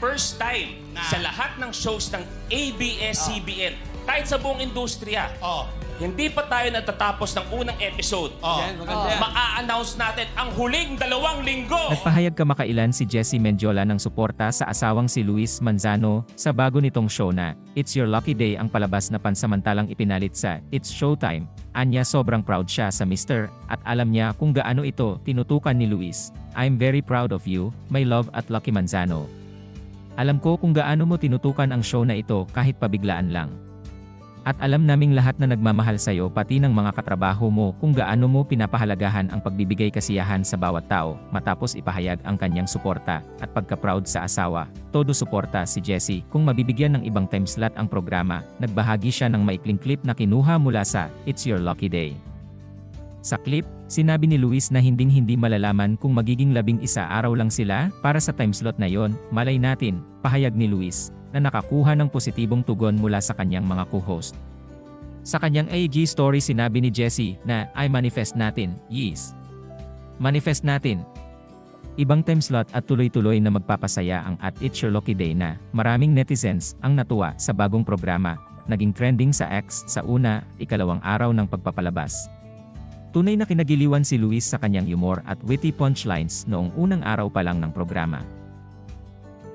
first time Na- sa lahat ng shows ng ABS-CBN, kahit sa buong industriya, Oh. hindi pa tayo natatapos ng unang episode. Oh. Yan, maganda yan. Ma-a-announce natin ang huling dalawang linggo. Nagpahayag kamakailan si Jessie Mendiola ng suporta sa asawang si Luis Manzano sa bago nitong show na It's Your Lucky Day ang palabas na pansamantalang ipinalit sa It's Showtime. Anya sobrang proud siya sa Mr. at alam niya kung gaano ito tinutukan ni Luis. I'm very proud of you, my love at Lucky Manzano. Alam ko kung gaano mo tinutukan ang show na ito kahit pabiglaan lang. At alam naming lahat na nagmamahal sa iyo pati ng mga katrabaho mo kung gaano mo pinapahalagahan ang pagbibigay kasiyahan sa bawat tao matapos ipahayag ang kanyang suporta at pagka-proud sa asawa. Todo suporta si Jessie kung mabibigyan ng ibang time slot ang programa. Nagbahagi siya ng maikling clip na kinuha mula sa It's Your Lucky Day. Sa clip, sinabi ni Luis na hinding-hindi malalaman kung magiging labing isa araw lang sila para sa time slot na yon. Malay natin, pahayag ni Luis, na nakakuha ng positibong tugon mula sa kanyang mga co-host. Sa kanyang AG story sinabi ni Jessie na I manifest natin, yes. Manifest natin. Ibang time slot at tuloy-tuloy na magpapasaya ang at It's Your Lucky Day na maraming netizens ang natuwa sa bagong programa, naging trending sa X sa una, ikalawang araw ng pagpapalabas. Tunay na kinagiliwan si Luis sa kanyang humor at witty punchlines noong unang araw pa lang ng programa.